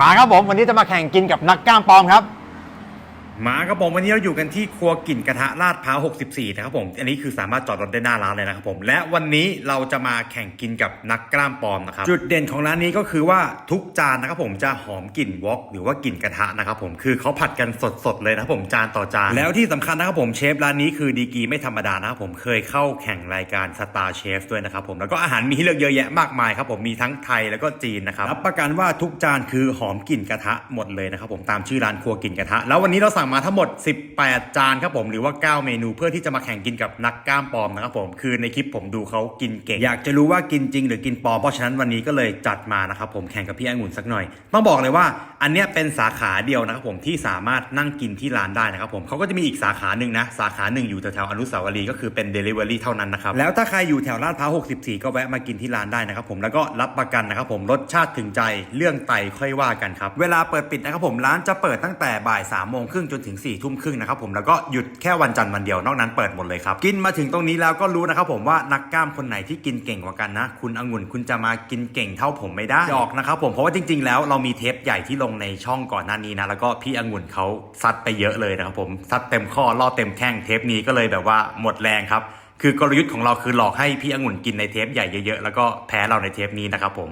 มาครับผมวันนี้จะมาแข่งกินกับนักกล้ามปลอมครับ มาครับผมวันนี้เราอยู่กันที่ครัวกลิ่นกระทะลาดพร้าว64 นะครับผม อันนี้คือสามารถจอดรถได้หน้าร้านเลยนะครับผม และวันนี้เราจะมาแข่งกินกับนักกล้ามปลอมนะครับ จุดเด่นของร้านนี้ก็คือว่าทุกจานนะครับผมจะหอมกลิ่นวอกหรือว่ากลิ่นกระทะนะครับผม คือเขาผัดกันสดๆเลยนะครับผมจานต่อจาน แล้วที่สำคัญนะครับผมเชฟร้านนี้คือดีกีไม่ธรรมดานะครับผมเคยเข้าแข่งรายการสตาร์เชฟด้วยนะครับผม แล้วก็อาหารมีให้เลือกเยอะแยะมากมายครับผมมีทั้งไทยแล้วก็จีนนะครับ รับประกันว่าทุกจานคือหอมกลิ่นกระทะหมดเลยนะครับผมตามชื่อร้านครัวกลิ่นกระทะ แล้ววันนี้เราสั่งมาทั้งหมด 18 จานครับผมหรือว่า 9 เมนูเพื่อที่จะมาแข่งกินกับนักกล้ามปลอมนะครับผมคือในคลิปผมดูเขากินเก่งอยากจะรู้ว่ากินจริงหรือกินปลอมเพราะฉะนั้นวันนี้ก็เลยจัดมานะครับผมแข่งกับพี่องุ่นสักหน่อย ต้องบอกเลยว่าอันเนี้ยเป็นสาขาเดียวนะครับผมที่สามารถนั่งกินที่ร้านได้นะครับผมเขาก็จะมีอีกสาขาหนึ่งนะสาขาหนึ่งอยู่แถวๆอนุสาวรีย์ก็คือเป็น Delivery เท่านั้นนะครับแล้วถ้าใครอยู่แถวลาดพร้าว64 ก็แวะมากินที่ร้านได้นะครับผมแล้วก็รับประกันนะครับผมรสชาติถึงใจเรื่องไตค่อยว่ากันครับเวลาเปิดปิดนะครับผมร้านจะเปิดตั้งแต่บ่าย3ามโมงครึ่งจนถึง4ี่ทุ่มครึ่งนะครับผมแล้วก็หยุดแค่วันจันทร์วันเดียวนอกนั้นเปิดหมดเลยครับกินมาถึงตรงนี้แล้วก็รู้นะครับผมว่านักกล้ามคนไหนที่กินเก่งกว่ากันนะ คุณองุ่นคุณจะมากินเก่งเท่าผมไม่ได้หยอกนะครับผมเพราะว่าจริง ๆ แล้วเรามีเทปใหญ่ที่ลงในช่องก่อนหน้านี้นะแล้วก็พี่องุ่นเขาซัดไปเยอะเลยนะครับผมซัดเต็มข้อล่อเต็มแข้งเทปนี้ก็เลยแบบว่าหมดแรงครับคือกลยุทธ์ของเราคือหลอกให้พี่องุ่นกินในเทปใหญ่เยอะๆแล้วก็แพ้เราในเทปนี้นะครับผม